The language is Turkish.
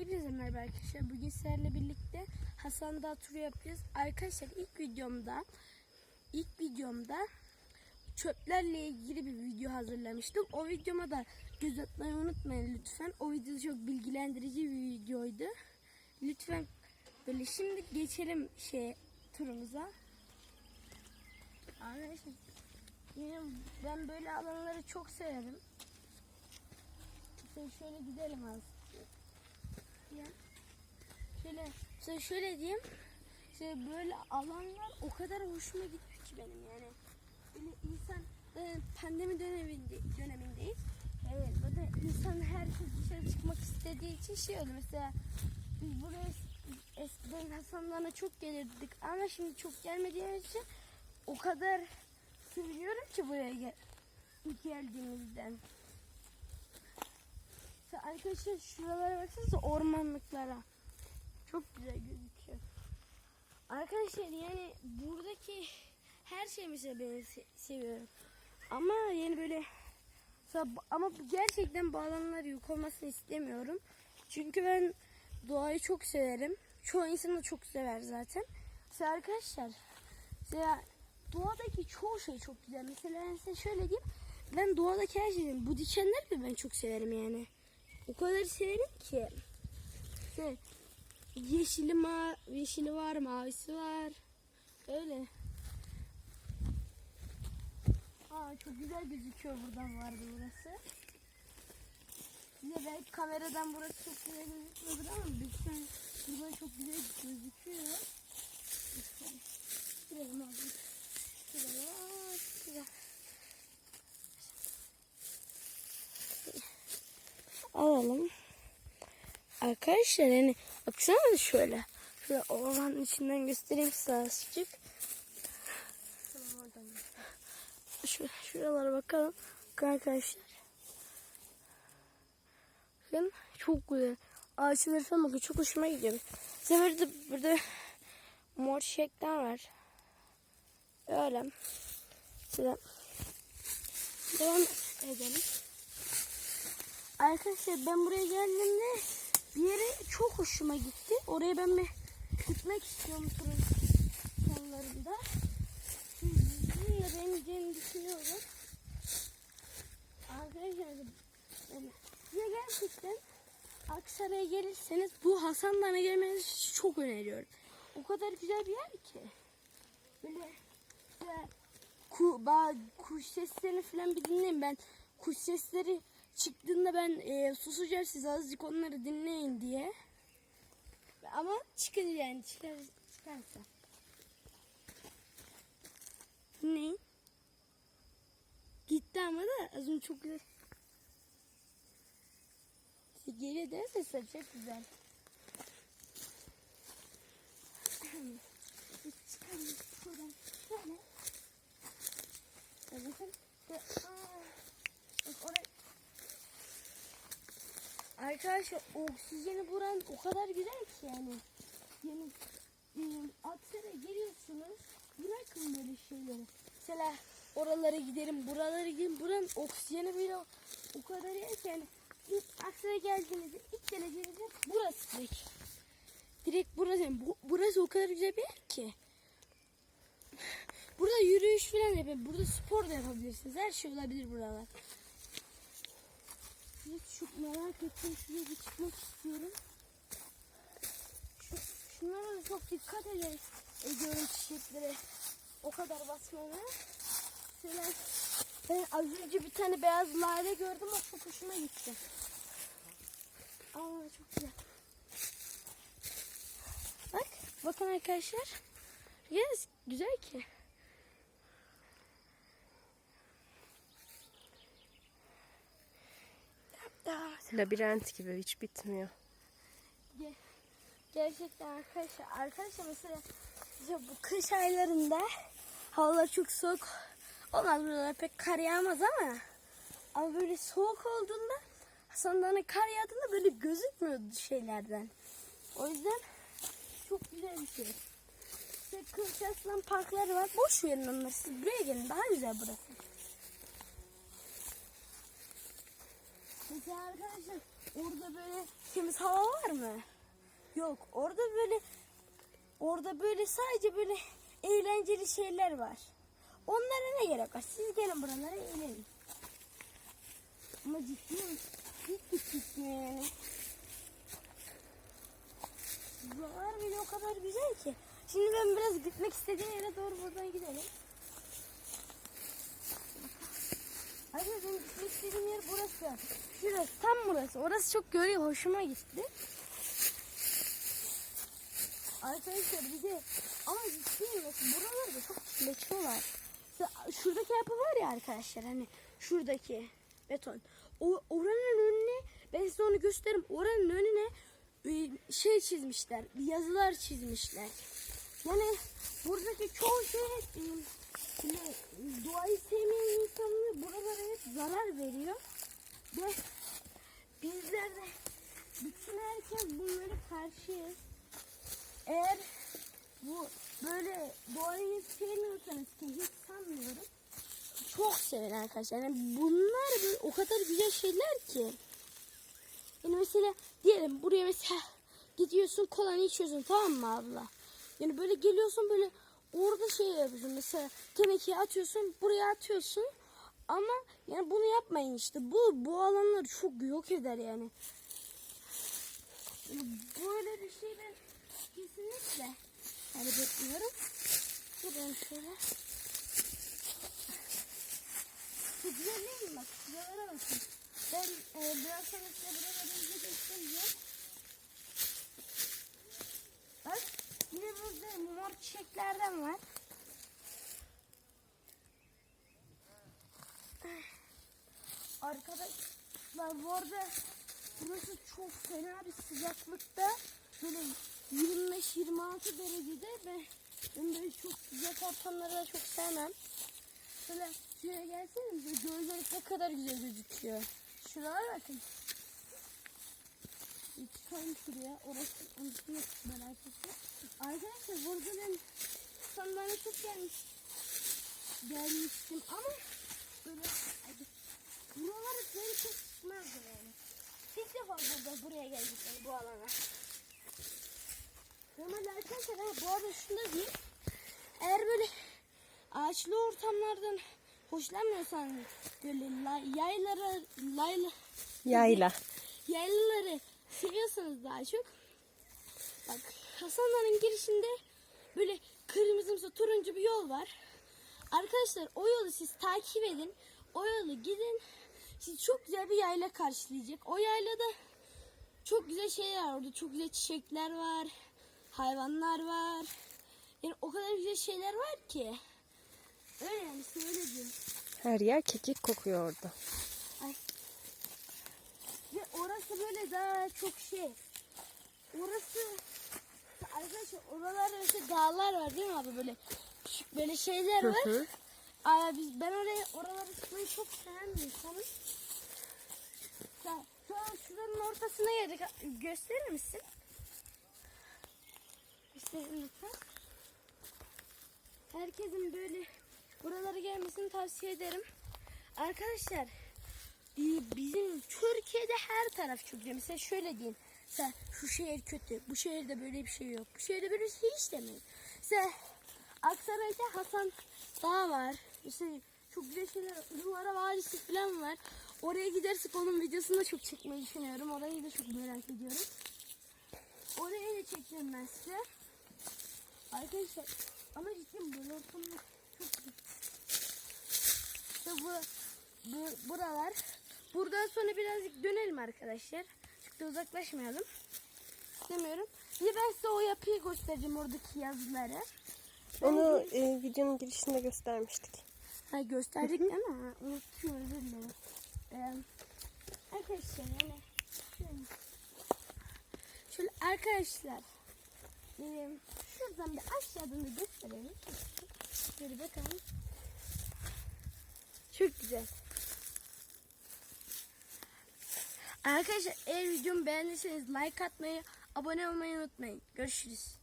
Hepinize merhaba arkadaşlar. Bugün sizlerle birlikte Hasan Dağ turu yapacağız. Arkadaşlar ilk videomda ilk videomda çöplerle ilgili bir video hazırlamıştım. O videoma da göz atmayı unutmayın lütfen. O video çok bilgilendirici bir videoydu. Lütfen böyle şimdi geçelim şey turumuza. Arkadaşlar ben böyle alanları çok severim. Şöyle, gidelim az. Şöyle, şöyle, şöyle diyeyim. Şöyle böyle alanlar o kadar hoşuma gidiyor ki benim yani. Böyle insan e, pandemi döneminde, dönemindeyiz. Evet, böyle insan herkes dışarı çıkmak istediği için şey oldu. Mesela biz buraya es- eskiden Hasanlarına çok gelirdik ama şimdi çok gelmediğimiz için o kadar seviyorum ki buraya gel geldiğimizden. Arkadaşlar şuralara baksanıza ormanlıklara. Çok güzel gözüküyor. Arkadaşlar yani buradaki her şey mesela ben se- seviyorum. Ama yani böyle ama gerçekten bu alanlar yok olmasını istemiyorum. Çünkü ben doğayı çok severim. Çoğu insan da çok sever zaten. Mesela arkadaşlar mesela doğadaki çoğu şey çok güzel. Mesela ben size şöyle diyeyim. Ben doğadaki her şeyi, bu dikenleri de ben çok severim yani. O kadar severim ki. Şey, yeşili, ma yeşili var, mavisi var. Öyle. Aa, çok güzel gözüküyor buradan vardı burası. Size belki kameradan burası çok güzel gözükmüyordur ama lütfen buradan çok güzel gözüküyor. Lütfen. Girelim abi. Girelim. Aa, çok güzel. Alalım. Arkadaşlar yani baksana şöyle. Şöyle ormanın içinden göstereyim size azıcık. Şu, şuralara bakalım. Arkadaşlar. Bakın çok güzel. Ağaçları falan bakın çok hoşuma gidiyor. Size burada, burada mor çiçekler var. Öyle. Size devam edelim. Arkadaşlar ben buraya geldiğimde bir yere çok hoşuma gitti. Oraya ben bir gitmek istiyorum turun sonlarında. Bununla ben gideceğimi düşünüyorum. Arkadaşlar size gerçekten Aksaray'a gelirseniz bu Hasan Dağı'na gelmenizi çok öneriyorum. O kadar güzel bir yer ki. Böyle işte ku, ba, kuş seslerini falan bir dinleyin ben. Kuş sesleri çıktığında ben e, susacağım siz azıcık onları dinleyin diye. Ama çıkın yani çıkar, çıkarsa. Ne? Gitti ama da az önce çok güzel. Geri sesler çok güzel. Bakın. Bak oraya Arkadaşlar oksijeni buran o kadar güzel ki yani. Yani e, Aksaray'a geliyorsunuz. Bırakın böyle şeyleri. Mesela oralara gidelim, buralara gidelim. Buranın oksijeni böyle o kadar iyi ki yani. İlk Aksaray'a geldiğinizde ilk geleceğiniz yer burası direkt. Direkt burası. Yani bu, burası o kadar güzel bir yer ki. Burada yürüyüş falan yapın. Burada spor da yapabilirsiniz. Her şey olabilir buralar. Hiç çok merak ettim. Şuraya bir çıkmak istiyorum. Şu, şunlara da çok dikkat ederim. Ediyorum çiçeklere. O kadar basmana. Şöyle ben az önce bir tane beyaz lale gördüm. O çok hoşuma gitti. Aa çok güzel. Bak. Bakın arkadaşlar. Yes, güzel ki. Daha Labirent gibi hiç bitmiyor. Ge- Gerçekten arkadaşlar. Arkadaşlar mesela bu kış aylarında havalar çok soğuk olmaz buralar pek kar yağmaz ama ama böyle soğuk olduğunda Hasan Dağı'na kar yağdığında böyle gözükmüyordu şeylerden. O yüzden çok güzel bir şey. İşte Kırşaslan parkları var. Boş verin onları. Siz buraya gelin. Daha güzel burası. Mesela arkadaşlar orada böyle temiz hava var mı? Yok. Orada böyle orada böyle sadece böyle eğlenceli şeyler var. Onlara ne gerek var? Siz gelin buralara eğlenin. Ama ciddiyim. Hiç gitmiyor yani. Buralar bile o kadar güzel ki. Şimdi ben biraz gitmek istediğim yere doğru buradan gidelim. Hayır benim gitmek istediğim yer burası. Şurası tam burası. Orası çok görüyor. Hoşuma gitti. Arkadaşlar bir de ama ciddiyim mesela buralarda çok kirletiyorlar. Mesela Şuradaki yapı var ya arkadaşlar hani şuradaki beton. O oranın önüne ben size onu gösteririm. Oranın önüne e, şey çizmişler. Yazılar çizmişler. Yani buradaki çoğu şey hep e, böyle doğayı sevmeyen insanlar buralara hep zarar veriyor. Ve bizler de bütün herkes bunlara karşıyız. Eğer bu böyle doğayı sevmiyorsanız ki hiç sanmıyorum. Çok sevin arkadaşlar. Yani bunlar böyle o kadar güzel şeyler ki. Yani mesela diyelim buraya mesela gidiyorsun kolanı içiyorsun tamam mı abla? Yani böyle geliyorsun böyle orada şey yapıyorsun mesela tenekeyi atıyorsun buraya atıyorsun. Ama yani bunu yapmayın işte. Bu bu alanları çok yok eder yani. Yani böyle bir şey ben kesinlikle talep etmiyorum. Gidelim şöyle. Değil mi? Bak şuralara bakın. Ben e, biraz sonra size buraları iyice göstereceğim. Bak yine burada mor çiçeklerden var. Arkadaşlar bu arada burası çok fena bir sıcaklıkta. Böyle 25-26 derecede ve ben böyle çok sıcak ortamları da çok sevmem. Şöyle şuraya gelseniz de gölgelik ne kadar güzel gözüküyor. Şuralara bakın. Çıkalım şuraya. Orası unutmak merak ettim. Arkadaşlar burada ben sandalye çok gelmiş. Gelmiştim ama böyle. Buraları böyle çok çıkmazdı yani. İlk defa burada buraya geldik yani bu alana. Normalde arkadaşlar bu arada şunu da diyeyim. Eğer böyle ağaçlı ortamlardan hoşlanmıyorsanız böyle la, yaylara layla, Yayla. yaylaları seviyorsanız daha çok bak Hasanların girişinde böyle kırmızımsı turuncu bir yol var. Arkadaşlar o yolu siz takip edin. O yolu gidin. Sizi çok güzel bir yayla karşılayacak. O yaylada çok güzel şeyler var orada. Çok güzel çiçekler var. Hayvanlar var. Yani o kadar güzel şeyler var ki. Öyle yani size öyle diyeyim. Her yer kekik kokuyor orada. Ay. Ve orası böyle daha çok şey. Orası arkadaşlar oralarda mesela dağlar var değil mi abi böyle küçük böyle şeyler var. Hı hı. Aa, biz, ben oraya oralara çıkmayı çok seven bir insanım. Şu an şuranın ortasına geldik. Gösterir misin? Gösterir lütfen. Herkesin böyle buralara gelmesini tavsiye ederim. Arkadaşlar e, bizim Türkiye'de her taraf güzel. Mesela şöyle diyeyim. Mesela şu şehir kötü. Bu şehirde böyle bir şey yok. Bu şehirde böyle bir şey hiç demeyin. Mesela Aksaray'da Hasan Dağ var. İşte çok güzel şeyler. Duvara Vadisi falan var. Oraya gidersek onun videosunu da çok çekmeyi düşünüyorum. Orayı da çok merak ediyorum. Oraya da çekeceğim ben size. Arkadaşlar ama cidden böyle ortamda çok. İşte bu, bu, buralar. Buradan sonra birazcık dönelim arkadaşlar. Çok da uzaklaşmayalım. Demiyorum. Bir de ben size o yapıyı göstereceğim oradaki yazıları. Onu e, videonun girişinde göstermiştik. Ha gösterdik değil mi? Unuttum özür dilerim. Ee, arkadaşlar yani şöyle, arkadaşlar ee, şuradan bir aşağıdan da gösterelim. Şöyle bakalım. Çok güzel. Arkadaşlar eğer videomu beğendiyseniz like atmayı, abone olmayı unutmayın. Görüşürüz.